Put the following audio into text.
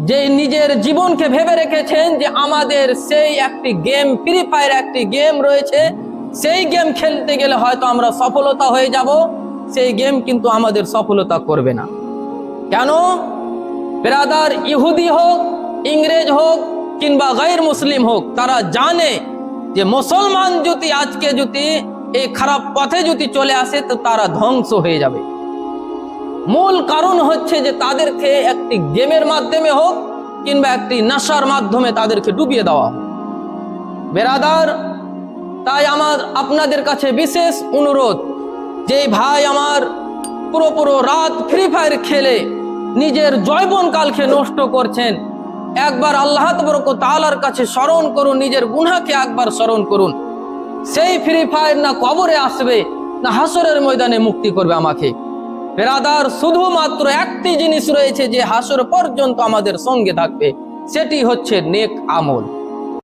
যে নিজের জীবনকে ভেবে রেখেছেন যে আমাদের সেই একটি গেম ফ্রি ফায়ার একটি গেম রয়েছে। সেই গেম খেলতে গেলে হয়তো আমরা সফলতা হয়ে যাব। সেই গেম কিন্তু আমাদের সফলতা করবে না। কেন? বেরাদার ইহুদি হোক, ইংরেজ হোক, কিংবা গায়ের মুসলিম হোক, তারা জানে যে মুসলমান যদি আজকে যদি এই খারাপ পথে যদি চলে আসে, তো তারা ধ্বংস হয়ে যাবে। মূল কারণ হচ্ছে যে তাদেরকে একটি গেমের মাধ্যমে হোক কিংবা একটি নেশার মাধ্যমে তাদেরকে ডুবিয়ে দেওয়া হোক। বেরাদার, তাই আমার আপনাদের কাছে বিশেষ অনুরোধ যে ভাই আমার পুরো পুরো রাত ফ্রি ফায়ার খেলে নিজের জয়বন কালকে নষ্ট করছেন। একবার আল্লাহ তালার কাছে স্মরণ করুন, নিজের গুনাকে একবার স্মরণ করুন। সেই ফ্রি ফায়ার না কবরে আসবে, না হাসরের ময়দানে মুক্তি করবে আমাকে। বেরাদার, শুধুমাত্র একটি জিনিস রয়েছে যে হাসর পর্যন্ত আমাদের সঙ্গে থাকবে, সেটি হচ্ছে নেক আমল।